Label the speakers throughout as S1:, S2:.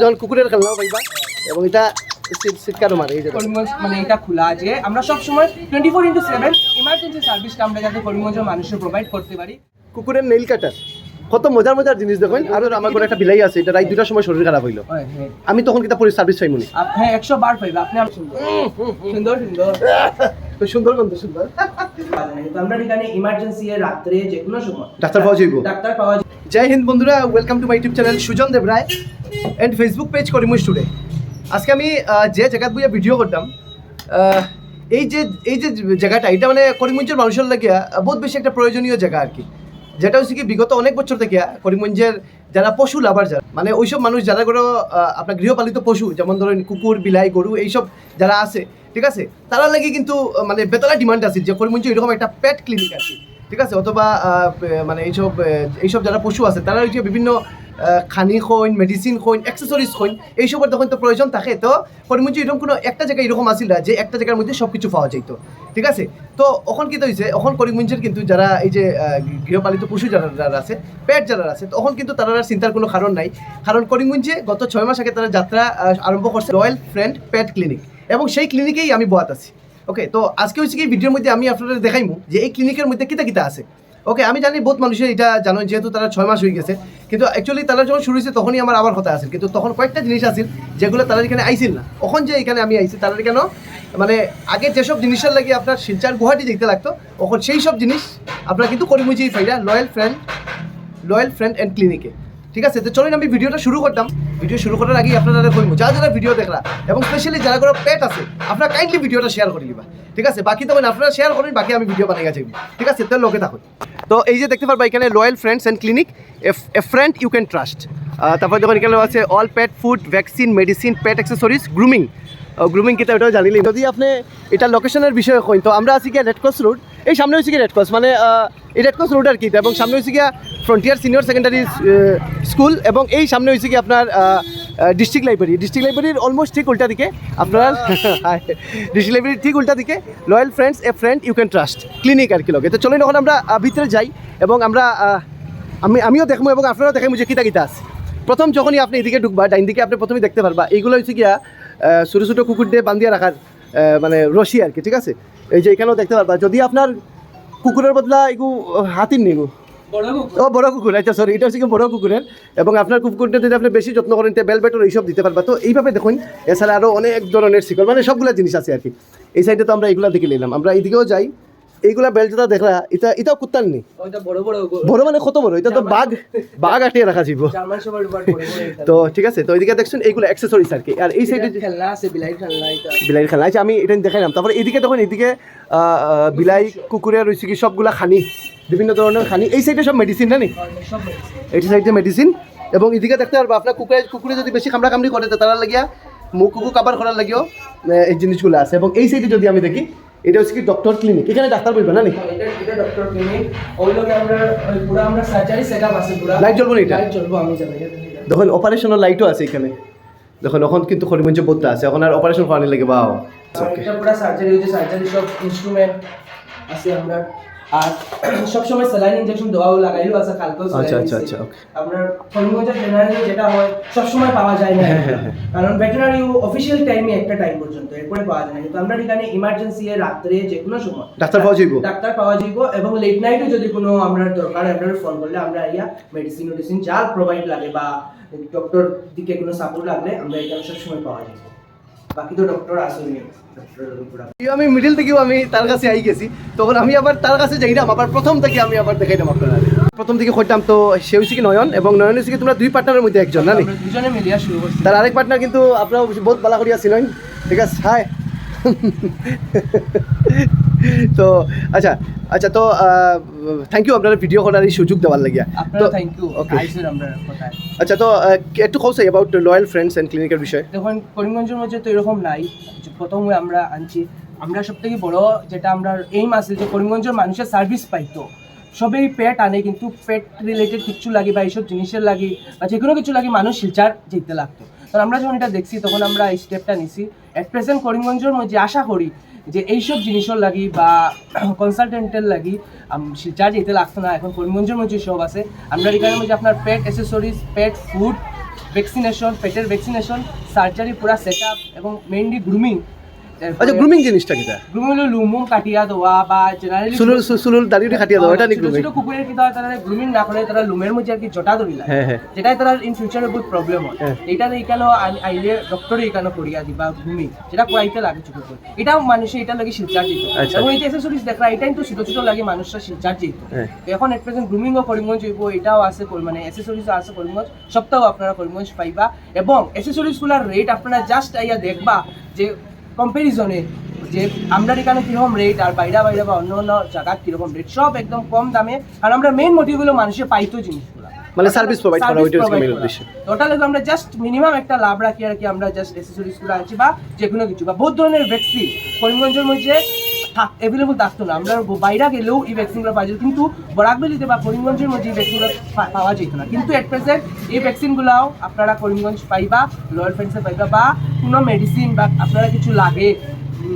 S1: যখন কুকুরের খেলনাও পাইবা এবং এটা সিটকারও মারে এই যে
S2: মানে এটা খোলা আছে। আমরা সব সময় twenty four into seven emergency সার্ভিসটা আমরা যাতে করিমগঞ্জের মানুষের প্রোভাইড করতে পারি।
S1: কুকুরের নেইল কাটার কত মজার মজার জিনিস দেখেন। আর আমার ঘরে একটা বিলাই আছে এটা রাত দুটার সময় শরীর খারাপ হইল। আমি তখন পরি সার্ভিস
S2: আপ- হ্যাঁ একশো বার পাইবে আপনি আর সুন্দর সুন্দর। সুন্দর
S1: গন্ধ সুন্দর।
S2: তো আমরা এখানে ইমার্জেন্সি এর রাত্রে যে কোনো সময়
S1: ডাক্তার পাওয়া যাইব।
S2: ডাক্তার পাওয়া
S1: জয় হিন্দ বন্ধুরা welcome to my YouTube channel Sujan Deb Roy and Facebook page করিমুস today আজকে আমি যে জায়গাত বইয়া ভিডিও করতাম এই যে এই যে জায়গাটা এটা মানে করিমগঞ্জের মানুষের লাগিয়া বহুত বেশি একটা প্রয়োজনীয় জায়গা আর কি। যেটা হচ্ছে কি বিগত অনেক বছর থেকে করিমগঞ্জের যারা পশু লাভার যারা মানে ওইসব মানুষ যারা করে আপনার গৃহপালিত পশু, যেমন ধরেন কুকুর, বিলাই, গরু, এইসব যারা আছে, ঠিক আছে? তারা লাগে কিন্তু মানে বেতলা ডিমান্ড আছে যে করিমঞ্চ এরকম একটা পেট ক্লিনিক আছে, ঠিক আছে? অথবা মানে এইসব এইসব যারা পশু আছে, তারা হচ্ছে বিভিন্ন খানি খৈন মেডিসিন খৈন অ্যাক্সেসরিজ খৈন এইসবের তখন তো প্রয়োজন থাকে। তো করিমগঞ্জ এরকম কোনো একটা জায়গায় এরকম আসিল যে একটা জায়গার মধ্যে সব কিছু পাওয়া যাইতো। ঠিক আছে? তো এখন কি হয়েছে এখন করিমগঞ্জের কিন্তু যারা এই যে গৃহপালিত পশু যারা যারা আছে পেট যারা আছে, তখন কিন্তু তারা আর চিন্তার কোনো কারণ নাই। কারণ করিমগঞ্জে গত ছয় মাস আগে তারা যাত্রা আরম্ভ করছে রয়্যাল ফ্রেন্ড পেট ক্লিনিক এবং সেই ক্লিনিকেই আমি বয়াত আছি। ওকে তো আজকে হচ্ছে কি ভিডিওর মধ্যে আমি আপনাদের দেখাইমু যে এই ক্লিনিকের মধ্যে কিতা কিতা আছে। ওকে আমি জানি বহুত মানুষের এটা জানো যেহেতু তারা ছয় মাস হয়ে গেছে। কিন্তু অ্যাকচুয়ালি তারা যখন শুরু হয়েছে, তখনই আমার আবার কথা আছে কিন্তু তখন কয়েকটা জিনিস আছিল, যেগুলো তারা এখানে আইছিল না। তখন যে এখানে আমি আইছি, তারা কেন? মানে আগে যেসব জিনিসের লাগে আপনার শিলচার গুয়াহাটি দেখতে লাগতো তখন সেই সব জিনিস আপনার কিন্তু করিমুজিই ফাইরা loyal friend loyal friend and ক্লিনিকে ঠিক আছে? তো চলুন আমি ভিডিওটা শুরু করতাম। ভিডিও শুরু করার আগেই আপনারা কইমু। যারা যারা ভিডিও দেখলা, এবং স্পেশালি যারা কোনো পেট আছে, আপনারা কাইন্ডলি ভিডিওটা শেয়ার করে দিবা ঠিক আছে? বাকি তখন আপনারা শেয়ার করেন, বাকি আমি ভিডিও বানিয়ে গেছি ঠিক আছে? তো লোকে থাকুন। তো এই যে দেখতে পারবা, এখানে loyal friends and clinic a friend you can trust তারপর দেখুন এখানে আছে all pet food vaccine medicine pet accessories grooming grooming কিতা ওটাও জানিলি যদি আপনি এটা লোকেশনের বিষয়ে কইন, তো আমরা আছি গিয়া রেড ক্রস রোড এই সামনে হচ্ছে কি রেড ক্রস মানে এই রেড ক্রস রোড আর কি। এবং সামনে হচ্ছে গিয়া ফ্রন্টিয়ার সিনিয়র সেকেন্ডারি স্কুল এবং এই সামনে হচ্ছে কি আপনার ডিস্ট্রিক্ট লাইব্রেরি ডিস্ট্রিক্ট লাইব্রেরির অলমোস্ট ঠিক উল্টা দিকে। আপনার ডিস্ট্রিক্ট লাইব্রেরির ঠিক উল্টা দিকে। Loyal friends a friend you can trust clinic আর কি লগে। তো চলুন এখন আমরা ভিতরে যাই এবং আমরা আমি আমিও দেখব এবং আপনারাও দেখাবো যে কিতা কিতা আছে। প্রথম যখনই আপনি এদিকে ঢুকবা ডাইন দিকে আপনি প্রথমে দেখতে পারবা এইগুলো হচ্ছে গিয়া ছোটো ছোটো কুকুর দিয়ে বান্ধিয়া রাখার মানে রশি আর কি ঠিক আছে? এই যে এখানেও দেখতে পারবা। যদি আপনার কুকুরের বদলা এগু হাতির নেগু। ও, বড় কুকুর আচ্ছা সরি এটা হচ্ছে বড় কুকুরের। এবং আপনার কুকুরটা যদি আপনি বেশি যত্ন করেন বেল বেটর এইসব দিতে পারবা। তো এইভাবে দেখুন, এছাড়া আরও অনেক ধরনের শিকল মানে সবগুলো জিনিস আছে আর কি। এই সাইডে তো আমরা এইগুলা দেখে নিলাম। আমরা এইদিকেও যাই। এইগুলা বেল যেটা দেখলা এটা এটাও কুত্তার
S2: ওইটা বড়
S1: মানে কত বড়? এটা তো বাঘ বাঘ আটিয়ে রাখা
S2: বড়
S1: তো ঠিক আছে তো এদিকে দেখছেন এইগুলো অ্যাক্সেসরিজ আর কি। আর এই সাইডে
S2: খেলনা আছে বিলাই খেলনা এটা।
S1: বিলাইয়ের খেলা আচ্ছা আমি এটা দেখাইলাম। তারপরে এদিকে তখন এদিকে বিলাই কুকুরের রয়েছে কি সবগুলা খানি। বিভিন্ন ধরনের খানি। এই সাইডে সব মেডিসিন না নি এই সাইডে মেডিসিন এবং এদিকে দেখতে পারব আপনার কুকুরে কুকুরে যদি বেশি কামড়া কামড়ি করে তারা লাগিয়া মুখ কুকুর কাবার করার লাগিও এই জিনিসগুলো আছে। এবং এই সাইডে যদি আমি দেখি এটা হচ্ছে কি ডক্টর ক্লিনিক এখানে ডাক্তার বলবে না নি?
S2: এটা এটা ডক্টর ক্লিনিক ওই লোকে আমরা ওই পুরো আমরা সার্জারি সেটআপ আছে পুরো।
S1: লাইট জ্বলবো না এটা?
S2: লাইট চলবো আমি জানি
S1: দেখুন অপারেশনের লাইটও আছে এখানে। দেখুন এখন কিন্তু খরিমঞ্চে বোধটা আছে। এখন আর অপারেশন করানি লাগে বাও
S2: এটা পুরো সার্জারি হচ্ছে সার্জারি সব ইনস্ট্রুমেন্ট আছে আমরা। আর সবসময় স্যালাইন ইনজেকশন দেওয়াও লাগাইলো আছে কালকেও
S1: আচ্ছা, আচ্ছা, আচ্ছা, okay.
S2: আপনার করিমগঞ্জের জেনারেলি যেটা হয় সবসময় পাওয়া যায় না
S1: হ্যাঁ, হ্যাঁ, হ্যাঁ।
S2: কারণ ভেটেরিনারি অফিসিয়াল টাইমে একটা টাইম পর্যন্ত এরপরে পাওয়া যায় না। কিন্তু আমরা এখানে ইমার্জেন্সি এর রাত্রে যে কোনো সময়
S1: ডাক্তার পাওয়া যাইব?
S2: ডাক্তার পাওয়া যাইব এবং লেট নাইটে যদি কোনো আমরা দরকার আপনারা ফোন করলে আমরা ইয়া মেডিসিন মেডিসিন যা প্রোভাইড লাগে বা ডক্টর দিকে কোনো সাপোর্ট লাগলে আমরা এখানে সবসময় পাওয়া যাইব। বাকি তো ডক্টর আসেনি ডক্টর পুরা
S1: এই আমি মিডিল থেকেও আমি তার কাছে আই গেছি তখন আমি আবার তার কাছে যাইলাম আবার প্রথম থেকে আমি আবার দেখাইলাম আপনারা প্রথম থেকে তো সে কি নয়ন এবং নয়ন কি তোমরা দুই পার্টনারের মধ্যে একজন না
S2: দুজনে মিলিয়া শুরু করছি।
S1: তার আরেক পার্টনার কিন্তু আপনারা বহুত বালা করিয়া ছিলেন ঠিক আছে হাই। তো আচ্ছা আচ্ছা তো থ্যাংক ইউ আপনারা ভিডিও করার এই সুযোগ দেওয়ার লাগিয়া। তো
S2: থ্যাংক ইউ কোথায়।
S1: আচ্ছা তো একটু কৌশাই অ্যাবাউট লয়াল ফ্রেন্ডস অ্যান্ড ক্লিনিকের বিষয়ে।
S2: দেখুন করিমগঞ্জের মধ্যে তো এরকম নাই। যে প্রথমে আমরা আনছি আমরা সব থেকে বড় যেটা আমরা এইম আছে যে করিমগঞ্জের মানুষের সার্ভিস পাইতো সবেই পেট আনে কিন্তু পেট রিলেটেড কিছু লাগে বা এইসব জিনিসের লাগে বা যে কোনো কিছু লাগে মানুষ শিলচার যেতে লাগতো। তখন আমরা যখন এটা দেখছি তখন আমরা এই স্টেপটা নিছি। এট প্রেজেন্ট করিমগঞ্জের মধ্যে আশা করি যে এইসব জিনিসের লাগি বা কনসালটেন্টের লাগি শিলচার যেতে লাগতো না, এখন করিমগঞ্জের মধ্যে সব আছে। আমরা এখানে মধ্যে আপনার pet accessories pet food vaccination পেটের ভ্যাকসিনেশন সার্জারি পুরা সেট আপ এবং মেইনলি গ্রুমিং
S1: আচ্ছা গ্রুমিং জিনিসটা
S2: গ্রুমিং হলো লুমুম কাটিয়া দেওয়া বা জেনারেলি
S1: চুলুর চুলুর দাড়িটা খাটিয়ে দাও এটা নি গ্রুমিং
S2: ছোট কুকুরের কি হয় তারা গ্রুমিং না করে তারা লুমের মধ্যে আর কি জটা ধরিলা
S1: হ্যাঁ হ্যাঁ।
S2: যেটাই তারা ইন ফিউচারে বহুত প্রবলেম হয়।
S1: হ্যাঁ।
S2: এটা আইলে ডক্টরে করিয়া দিবা গ্রুমিং যেটা করাইতে লাগে ছোট মানুষে এটা লাগে শিলচার
S1: আচ্ছা।
S2: এবং এই অ্যাক্সেসরিজ দেখা এটাই তো ছোট ছোট লাগে মানুষরা শিলচার। এখন এট প্রেজেন্ট গ্রুমিংও করিমগঞ্জ হইব এটাও আছে মানে অ্যাক্সেসরিজও আছে করিমগঞ্জ। সবটাও আপনারা করিমগঞ্জ পাইবা। এবং অ্যাক্সেসরিজগুলোর রেট আপনারা জাস্ট আইয়া দেখবা যে কম্পারিজনে যে আমরা এখানে কীরকম রেট আর বাইরা বাইরা বা অন্য অন্য জায়গার কীরকম রেট সব একদম কম দামে। আর আমরা মেন মোটিভগুলো হলো মানুষের পাইতো জিনিস
S1: মানে সার্ভিস প্রোভাইড করা ওইটা হচ্ছে। উদ্দেশ্য।
S2: ওটা লাগে আমরা জাস্ট মিনিমাম একটা লাভ রাখি আর কি আমরা জাস্ট অ্যাক্সেসরিজগুলো আনছি বা যে কোনো কিছু। বা বহুত ধরনের ভ্যাকসিন করিমগঞ্জের মধ্যে অ্যাভেলেবল থাকতো না। আমরা বাইরে গেলেও এই ভ্যাকসিনগুলো পাওয়া যেত। কিন্তু বরাকবেলিতে বা করিমগঞ্জের মধ্যে এই ভ্যাকসিনগুলো পাওয়া যেত না। কিন্তু এট প্রেজেন্ট এই ভ্যাকসিনগুলোও আপনারা করিমগঞ্জ পাইবা লয়াল ফ্রেন্ডসে পাইবা বা কোনো মেডিসিন বা আপনারা কিছু লাগে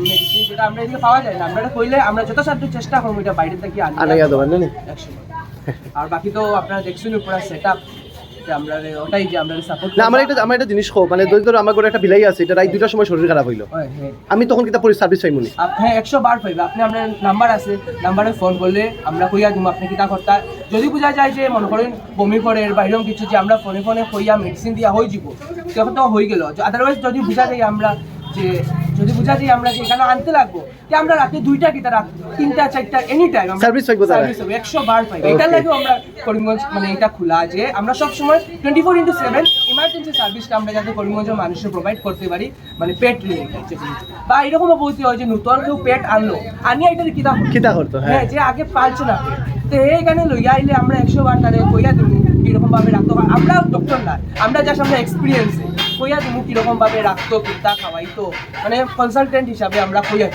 S2: মেডিসিন যেটা আমরা এদিকে পাওয়া যায় না। আমরা কইলে আমরা যত সাধ্য চেষ্টা করব এটা বাইরে থেকে আনি। আর বাকি তো আপনারা দেখছেন পুরো সেট আপ আমরা ওটাই যে আমরা সাপোর্ট
S1: না আমার এটা আমার একটা জিনিস খো মানে ধর আমার ঘরে একটা বিলাই আছে এটা রাত দুইটার সময় শরীর খারাপ হইল। আমি তখন কিতা পরি সার্ভিস পাইমুনি
S2: হ্যাঁ একশো বার পাইবে। আপনি আপনার নাম্বার আছে নাম্বারে ফোন করলে আমরা কইয়া দিব আপনি কিতা করতা। যদি বোঝা যায় যে মনে করেন বমি করে বা এরকম কিছু যে আমরা ফোনে ফোনে কইয়া মেডিসিন দিয়া হয়ে যাব তখন তো হয়ে গেল। আদারওয়াইজ যদি বোঝা যায় আমরা যে বোঝা যায় আমরা যে এখানে আনতে লাগবো যে আমরা রাতে দুইটা কিতা রাত তিনটা চারটা এনি টাইম
S1: পাইবো তারা?
S2: সার্ভিস হবে একশো বার পাইবে
S1: Okay.
S2: এটা লাগেও আমরা করিমগঞ্জ মানে এটা খোলা যে আমরা সব সময় twenty four into seven emergency সার্ভিসটা আমরা যাতে করিমগঞ্জের মানুষের প্রোভাইড করতে পারি মানে পেট রিলেটেড বা এরকমও বলতে হয় যে নতুন কেউ পেট আনলো আনিয়া এটা কিতা?
S1: কিতা করতো
S2: হ্যাঁ
S1: হ্যাঁ
S2: যে আগে পালছে না। তো এইখানে লইয়া আইলে আমরা একশো বার তারে কইয়া দেবো কীরকম ভাবে রাখতো আমরা ডক্টর না আমরা জাস্ট আমরা এক্সপিরিয়েন্স কইয়া দেবো কীরকম ভাবে রাখতো কিতা খাওয়াইতো মানে কনসালটেন্ট হিসাবে আমরা কইয়া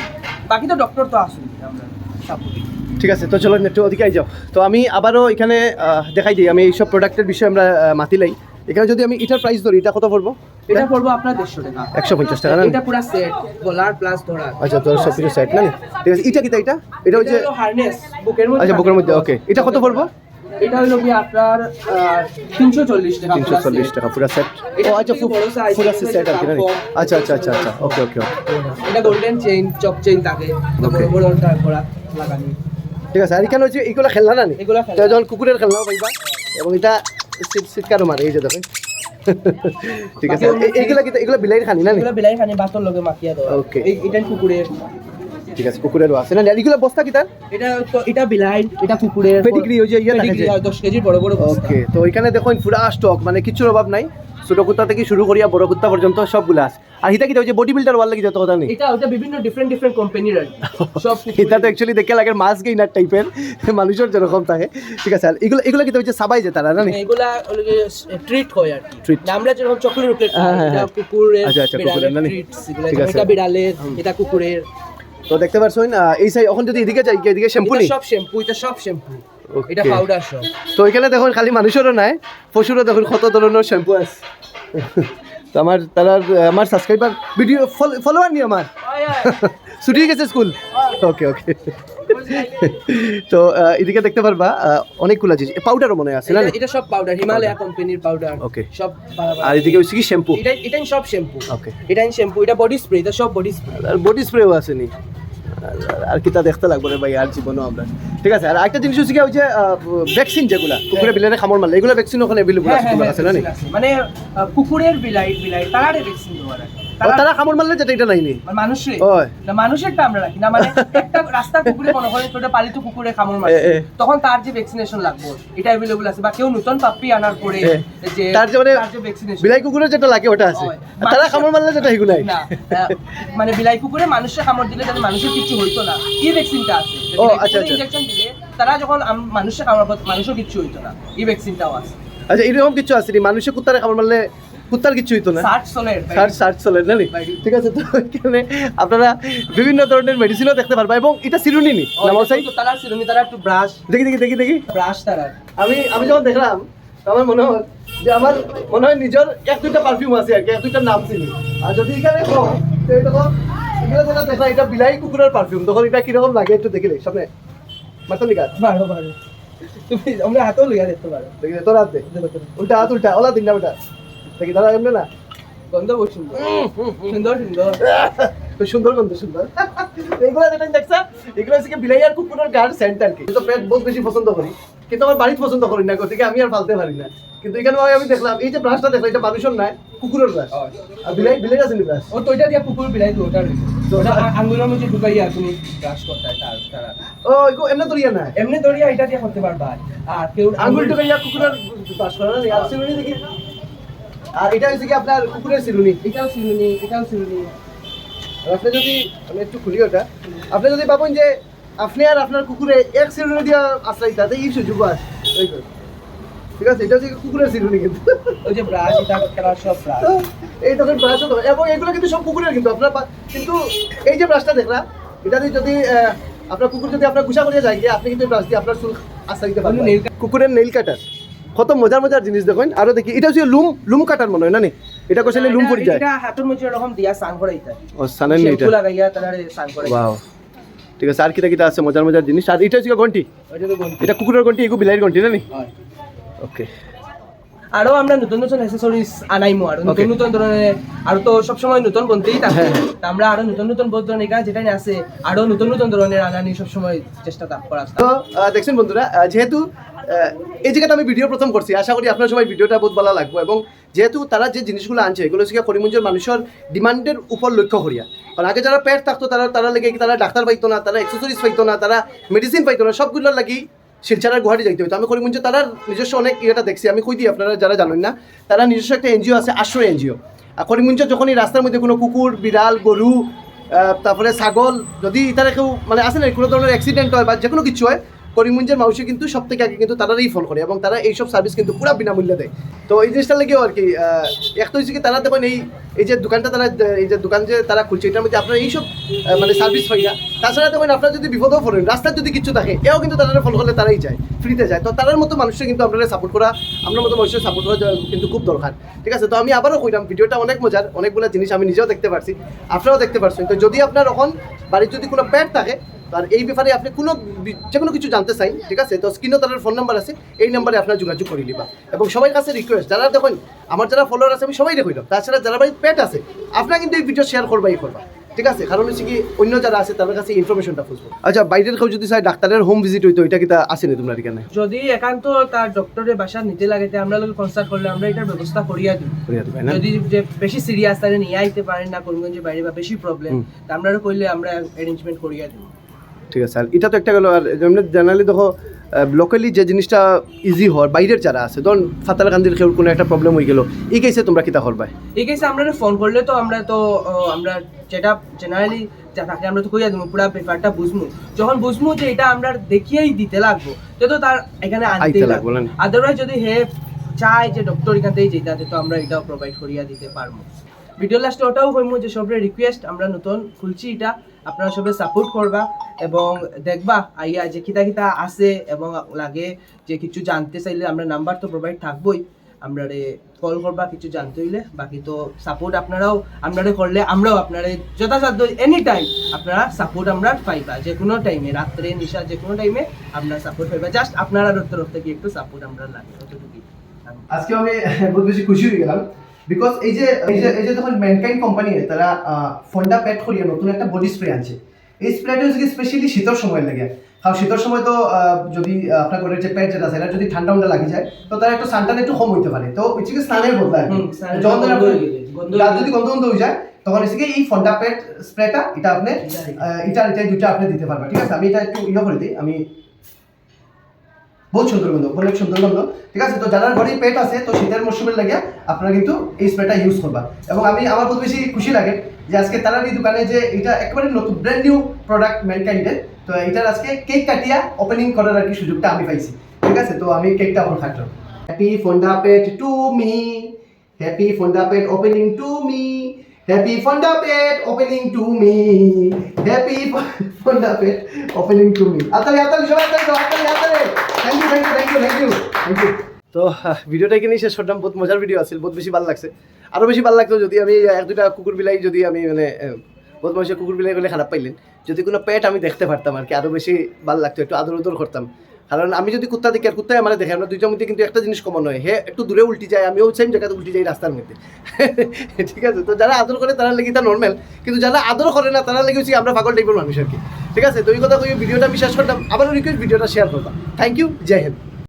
S2: বাকি তো ডক্টর তো আসুন আমরা সাপোর্ট
S1: ঠিক আছে তো চলো একটু ওদিকে যাও। তো আমি আবারও এখানে দেখাই দিই আমি এইসব প্রোডাক্টের বিষয়ে আমরা মাতিলাই এখানে যদি আমি এটার প্রাইস ধরি এটা কত পড়ব?
S2: এটা পড়ব আপনার দেড়শো টাকা।
S1: একশো পঞ্চাশ টাকা না?
S2: এটা পুরো সেট গলার প্লাস ধরা।
S1: আচ্ছা তোর সব কিছু সেট না? ঠিক আছে এটা কিতা এটা এটা হচ্ছে
S2: হারনেস বুকের মধ্যে
S1: আচ্ছা বুকের মধ্যে ওকে এটা কত পড়ব?
S2: এটা হলো কি আপনার তিনশো চল্লিশ টাকা
S1: তিনশো চল্লিশ টাকা পুরো সেট ও আচ্ছা পুরো সেট আর কি। আচ্ছা আচ্ছা আচ্ছা আচ্ছা। ওকে ওকে ওকে
S2: এটা গোল্ডেন চেইন চক চেইন থাকে. বড় বড় করা লাগানি।
S1: ঠিক আছে আর এখানে হচ্ছে এগুলো খেলনা না
S2: এগুলো
S1: যখন কুকুরের খেলনাও পাইবা এবং এটা সিটকারও মারে এই যে দেখেন ঠিক আছে
S2: বাকি
S1: এ- এইগুলা কি এগুলো বিলাইয়ের খানি না?
S2: এগুলো বিলাই খানি বাতর লগে মাখিয়া
S1: Okay.
S2: এই এটা কুকুরের
S1: ঠিক আছে কুকুরেরও আছে না নি? এগুলো বস্তা কি তার
S2: এটা তো এটা বিলাই এটা কুকুরের
S1: Pedigree ওই যে ইয়ে থাকে
S2: Pedigree
S1: যে।
S2: হয়, দশ কেজির বড় বড় বস্তা
S1: ওকে তো এখানে দেখো পুরা স্টক মানে কিছুর অভাব নাই ছোট কুত্তা থেকে শুরু করিয়া বড় কুত্তা পর্যন্ত সবগুলো আছে আর হিতা কি ওই যে বডি বিল্ডার ওয়ার লাগি যত কথা নেই
S2: এটা ওটা বিভিন্ন ডিফারেন্ট ডিফারেন্ট কোম্পানির। সব
S1: এটা তো অ্যাকচুয়ালি দেখে লাগে মাছ গেইনার টাইপের মানুষের যেরকম থাকে ঠিক আছে আর এগুলো এগুলো কি হচ্ছে সাবাই যে তারা জানি
S2: এগুলা ট্রিট হয় আর কি. না, আমরা যেরকম চকলেট রুকেট
S1: হ্যাঁ, হ্যাঁ,
S2: এটা
S1: হ্যাঁ।
S2: কুকুরের
S1: আচ্ছা, আচ্ছা, কুকুরের, না ঠিক আছে।
S2: এটা বিড়ালের এটা কুকুরের
S1: তো দেখতে পারছেন এই সাই এখন যদি এদিকে যাই এদিকে শ্যাম্পু নেই?
S2: সব শ্যাম্পু এটা সব শ্যাম্পু. এটা পাউডার সব।
S1: তো এখানে দেখুন খালি মানুষেরও নাই পশুরও দেখুন কত ধরনের শ্যাম্পু আছে। তো আমার তারা আমার সাবস্ক্রাইবার ভিডিও ফলোয়ার নি আমার। ছুটি গেছে স্কুল ওকে ওকে তো এদিকে দেখতে পারবা অনেকগুলো জিনিস। পাউডারও মনে হয় আছে না?
S2: এটা- সব পাউডার হিমালয়া কোম্পানির পাউডার
S1: ওকে
S2: সব।
S1: আর এদিকে হচ্ছে কি শ্যাম্পু
S2: এটা এটাই সব শ্যাম্পু
S1: ওকে
S2: এটাই শ্যাম্পু এটা বডি স্প্রে এটা সব বডি স্প্রে
S1: আর বডি স্প্রেও আছে নি আর- আর কিতা দেখতে লাগবে রে ভাই আর জীবনও আমরা। ঠিক আছে আর একটা জিনিস হচ্ছে কি ওই যে ভ্যাকসিন যেগুলা কুকুরে বিলেনে খামর মারলে এগুলো ভ্যাকসিন ওখানে অ্যাভেলেবল
S2: হ্যাঁ
S1: আছে
S2: হ্যাঁ
S1: তোমার আছে না
S2: হ্যাঁ, মানে কুকুরের বিলাই বিলাই তারারে ভ্যাকসিন কি।
S1: ও,
S2: তারা-
S1: খামর মারলে যেটা এটা নাই নি
S2: মানে মানুষের না মানুষেরটা আমরা রাখি না মানে একটা রাস্তার কুকুরে মনে করেন ছোট পালিত কুকুরে কামড়
S1: এ।
S2: তখন তার যে ভ্যাকসিনেশন লাগবে এটা অ্যাভেলেবল আছে বা কেউ নতুন পাপ্পি আনার পরে যে
S1: তার যে মানে
S2: ভ্যাকসিনেশন
S1: বিলাই কুকুরের যেটা লাগে ওটা আছে। তারা খামর মারলে যেটা হিগু নাই।
S2: না মানে বিলাই কুকুরে মানুষের কামড় দিলে যাতে মানুষের কিছু হইতো না। এই ভ্যাকসিনটা আছে।
S1: ও, আচ্ছা, আচ্ছা।
S2: ইনজেকশন দিলে তারা যখন মানুষের কামড় মানুষের কিছু হইতো না। এই ভ্যাকসিনটাও আছে।
S1: আচ্ছা এরকম কিছু আছে মানুষের কুত্তারে খামর মারলে কুত্তার কিছু হইতো না।
S2: সার্চ
S1: সার্চ চলে না ঠিক আছে তো এখানে আপনারা বিভিন্ন ধরনের মেডিসিনও দেখতে পারবা এবং এটা সিরুনি নি
S2: তারা সিরুনি তারা একটু ব্রাশ
S1: দেখি দেখি দেখি দেখি।
S2: ব্রাশ তারা।
S1: আমি আমি যখন দেখলাম আমার মনে হয় যে আমার মনে হয় নিজের এক দুইটা পারফিউম আছে আর কি এক দুইটা নাম চিনি। আর যদি এখানে কম তো এটা তখন এগুলো যেটা এটা বিলাই কুকুরের পারফিউম তখন এটা কীরকম লাগে একটু দেখিলে সামনে। মাথা নিকা
S2: পারো পারো তুমি আমরা হাতেও লইয়া দেখতে পারো।
S1: দেখি তোর হাতে উল্টা হাত উল্টা ওলা দিন না বেটা দাদা এমনি না?
S2: গন্ধ বহুত সুন্দর। সুন্দর সুন্দর।
S1: তো সুন্দর গন্ধ সুন্দর। এগুলো যেটা দেখছা এগুলো হচ্ছে বিলাই আর কুকুরের গার সেন্ট আর কি তো পেট বহুত বেশি পছন্দ করি। কিন্তু আমার বাড়িতে পছন্দ করি না গতিকে আমি আর ফালতে পারি না। কিন্তু এখানে আমি দেখলাম এই যে ব্রাশটা দেখলাম এটা মানুষের নাই কুকুরের ব্রাশ আর বিলাই বিলাই আছে ব্রাশ
S2: ও তো ওইটা দিয়ে কুকুর বিলাই তো ওটা ওটা আঙ্গুলের মধ্যে ঢুকাইয়া তুমি ব্রাশ করতে তার তারা।
S1: ও এমনি না
S2: এমনি দড়িয়া এটা দিয়ে করতে পারবা। আর কেউ
S1: আঙ্গুল টুকে কুকুরের ব্রাশ করা না আর দেখি। আর এটা হচ্ছে কি আপনার কুকুরের সিরুনি
S2: এটাও এটাও
S1: আপনি যদি আমি একটু খুলি ওটা। আপনি যদি ভাবেন যে আপনি আর আপনার কুকুরে এক সিরুনি দিয়া আশ্রয় তাতে এই সুযোগ আছে। ওই তো। ঠিক আছে এটা হচ্ছে কুকুরের সিরুনি কিন্তু।
S2: ওই যে ব্রাশ এটা করার সব ব্রাশ।
S1: এই তখন ব্রাশ এবং এগুলো কিন্তু সব কুকুরের কিন্তু। আপনার কিন্তু এই যে ব্রাশটা দেখলাম এটা দিয়ে যদি আপনার কুকুর যদি আপনার গুছা করিয়া যায় আপনি কিন্তু ব্রাশ দিয়ে আপনার চুল আশ্রয় দিতে পারবেন। কুকুরের নেইল কাটার। কত মজার মজার জিনিস দেখেন আরও দেখি এটা হচ্ছে লুম লুম কাটার মনে হয় না নি? এটা কোথায় লুম পড়ে যায়।
S2: এটা হাতের মধ্যে এরকম দিয়া সান করাইতে
S1: ও সানেন নি এটা?
S2: লাগাইয়া তারা সান করাইতে
S1: ওয়াও ঠিক আছে আর কিটা কিটা আছে মজার মজার জিনিস আর এটা হচ্ছে ঘন্টি
S2: বলতে
S1: এটা কুকুরের ঘন্টি এগু বিলাইয়ের ঘন্টি না নি?
S2: হয়।
S1: ওকে
S2: আরও আমরা নতুন নতুন অ্যাসেসরিজ আনাইমো আর নতুন নতুন ধরনের আর তো সবসময় নতুন বলতেই থাকে।
S1: হ্যাঁ।
S2: তা আমরা আরও নতুন নতুন বহুত ধরনের এখানে যেটা আছে আরও নতুন নতুন ধরনের আনানি সবসময় চেষ্টা তা- করা
S1: তো দেখছেন বন্ধুরা যেহেতু এই জায়গাটা আমি ভিডিও প্রথম করছি। আশা করি আপনার সবাই ভিডিওটা বহুত ভালো লাগবে এবং যেহেতু তারা যে জিনিসগুলো আনছে, এগুলো হচ্ছে গিয়ে করিমগঞ্জের মানুষের ডিমান্ডের উপর লক্ষ্য করিয়া। কারণ আগে যারা পেট থাকতো, তারা তারা লেগে তারা ডাক্তার পাইতো না, তারা এক্সেসরিজ পাইতো না, তারা মেডিসিন পাইতো না, সবগুলোর লাগি শিলচারার গুয়াহাটি যাইতে হইতো। আমি করিমগঞ্জে তারা নিজস্ব অনেক ইয়েটা দেখছি, আমি কই দিই আপনারা যারা জানেন না, তারা নিজস্ব একটা এনজিও আছে, আশ্রয় এনজিও আর করিমগঞ্জে যখনই রাস্তার মধ্যে কোনো কুকুর, বিড়াল, গরু তারপরে ছাগল, যদি তারা কেউ মানে আছে না, কোনো ধরনের অ্যাক্সিডেন্ট হয় বা যে কোনো কিছু হয় করিমগঞ্জের মানুষে কিন্তু সব থেকে আগে কিন্তু তারাই ফোন করে এবং তারা এইসব সার্ভিস কিন্তু পুরো বিনামূল্যে দেয়। তো এই জিনিসটা লেগেও আর কি এক তো হচ্ছে কি তারা দেখুন এই এই যে দোকানটা তারা, এই যে দোকান যে তারা খুলছে, এটার মধ্যে আপনার এইসব মানে সার্ভিস পাই না। তাছাড়া দেখুন আপনার যদি বিপদও পড়েন রাস্তায় যদি কিছু থাকে, এও কিন্তু তারা ফোন করলে তারাই যায় ফ্রিতে যায়। তো তার মতো মানুষের কিন্তু আপনারা সাপোর্ট করা আপনার মতো মানুষের সাপোর্ট করা কিন্তু খুব দরকার। ঠিক আছে? তো আমি আবারও কইলাম ভিডিওটা অনেক মজার, অনেকগুলো জিনিস আমি নিজেও দেখতে পারছি, আপনারাও দেখতে পারছেন। তো যদি আপনার এখন বাড়ির যদি কোনো প্যাড থাকে আর এই ব্যাপারে আপনি কোনো যে কোনো কিছু জানতে চাই ঠিক আছে? তো স্ক্রিনও তার ফোন নাম্বার আছে এই নাম্বারে আপনার যোগাযোগ করে নিবা। এবং সবার কাছে রিকোয়েস্ট যারা দেখুন আমার যারা ফলোয়ার আছে আমি সবাই দেখলাম তাছাড়া যারা বাড়ির পেট আছে আপনারা কিন্তু এই ভিডিও শেয়ার করবাই করবা ঠিক আছে? কারণ হচ্ছে কি অন্য যারা আছে তাদের কাছে ইনফরমেশনটা খুঁজবো। আচ্ছা বাইরের কেউ যদি চাই ডাক্তারের হোম ভিজিট হইতো এটা কি তা আসেনি তোমরা এখানে?
S2: যদি একান্ত তার ডক্টরের বাসা নিতে লাগে আমরা লোক কনসাল্ট করলে আমরা এটার ব্যবস্থা করিয়া দিই।
S1: না?
S2: যদি যে বেশি সিরিয়াস তাহলে নিয়ে আইতে পারেন না করিমগঞ্জের বাইরে বা বেশি প্রবলেম আমরা কইলে আমরা অ্যারেঞ্জমেন্ট করিয়া দিই
S1: ঠিক আছে। আর এটা তো একটা গেল আর যেমন জেনারেলি দেখো লোকালি যে জিনিসটা ইজি হয় বাইরের যারা আছে ধরুন ফাতালকান্দির কেউ কোনো একটা প্রবলেম হয়ে গেল এই কেসে তোমরা কিতা করবা
S2: এই কেসে আমরা ফোন করলে তো আমরা তো আমরা যেটা জেনারেলি তাকে আমরা তো কইয়া দেবো পুরা পেপারটা বুঝমু। যখন বুঝমু যে এটা আমরা দেখিয়েই দিতে লাগবো তো তো তার এখানে আনতে
S1: লাগবো,
S2: লাগবো। আদারওয়াইজ যদি হে চায় যে ডক্টর এখান থেকে যেতে তো আমরা এটাও প্রোভাইড করিয়া দিতে পারব। ভিডিও লাস্টে ওটাও কইমু যে সবরে রিকোয়েস্ট আমরা নতুন খুলছি এটা, আপনারা সবে সাপোর্ট করবা এবং দেখবা আইয়া যে কিতা কিতা আছে এবং লাগে যে কিছু জানতে চাইলে আমরা নাম্বার তো প্রোভাইড থাকবোই, আমরা কল করবা, কিছু জানতে হইলে, বাকি তো সাপোর্ট আপনারাও, আপনারা করলে আমরাও আপনারা যথাসাধ্য এনি টাইম আপনারা সাপোর্ট আমরা পাইবা, যে কোনো টাইমে রাত্রে, নিশা, যে কোনো টাইমে আপনারা সাপোর্ট পাইবা জাস্ট আপনারা তরফ থেকে একটু সাপোর্ট আমরা লাগে, অতটুকুই।
S1: আজকে আমি বহুত বেশি খুশি হয়ে গেলাম। বিকজ এই যে এই যে এই যে তখন ম্যানকাইন্ড কোম্পানি তারা ফন্ডা প্যাড করিয়ে নতুন একটা বডি স্প্রে আনছে এই স্প্রেটা হচ্ছে স্পেশালি শীতের সময় লাগে কারণ শীতের সময় তো যদি আপনার ঘরের যে প্যাড যেটা আছে যদি ঠান্ডা উন্ডা লাগি যায় তো তার একটু সানটান একটু কম হইতে পারে তো হচ্ছে কি স্নানের বদলা আর যখন
S2: গেলে।
S1: যদি গন্ধ গন্ধ হয়ে যায় তখন হচ্ছে কি এই ফন্ডা প্যাড স্প্রেটা এটা আপনি
S2: এটা।
S1: এটা দুইটা আপনি দিতে পারবেন ঠিক আছে আমি এটা একটু ইয়ে করে দিই আমি বহুত সুন্দর গন্ধ অনেক সুন্দর গন্ধ ঠিক আছে, তো যারা ঘরে পেট আছে, তো শীতের মরশুমের লাগে আপনারা কিন্তু এই স্প্রেটা ইউজ করবা। এবং আমি আমার খুব বেশি খুশি লাগে যে আজকে তারা এই দোকানে যে এটা একেবারে নতুন ব্র্যান্ড নিউ প্রোডাক্ট ম্যানকাইন্ডের তো এটার আজকে কেক কাটিয়া ওপেনিং করার আর কি সুযোগটা আমি পাইছি। ঠিক আছে, তো আমি কেকটা এখন খাটলাম হ্যাপি ফন্ডা pet to me happy funda pet opening to me happy funda pet opening to me happy funda pet opening to me আতালি আতালি, সবাই আতালি আতালি। আতালি thank you thank you thank you thank you তো ভিডিওটা এখানেই শেষ করলাম। বহুত মজার ভিডিও আছিল, বহুত বেশি ভালো লাগছে। আরও বেশি ভালো লাগতো যদি আমি এক দুটা কুকুর বিলাই যদি আমি মানে বহুত মানুষের কুকুর বিলাই করলে খারাপ পাইলেন। যদি কোনো পেট আমি দেখতে পারতাম আর কি, আরও বেশি ভালো লাগতো, একটু আদর উদর করতাম। কারণ আমি যদি কুত্তা দেখি আর কুত্তায় আমার দেখে, আমরা দুইটার মধ্যে কিন্তু একটা জিনিস কমন হয়। হে, একটু দূরে উল্টি যায়, আমিও সেম জায়গাতে উল্টি যাই রাস্তার মধ্যে। ঠিক আছে? তো যারা আদর করে, তারা লেগে তা নর্মাল কিন্তু যারা আদর করে না, তারা লেগেছি আমরা পাগল টাইপের মানুষ আর কি। ঠিক আছে? তো এই কথা কই ভিডিওটা আমি শেষ করলাম। আবারও রিকোয়েস্ট ভিডিওটা শেয়ার করবা। থ্যাংক ইউ জয় হিন্দ।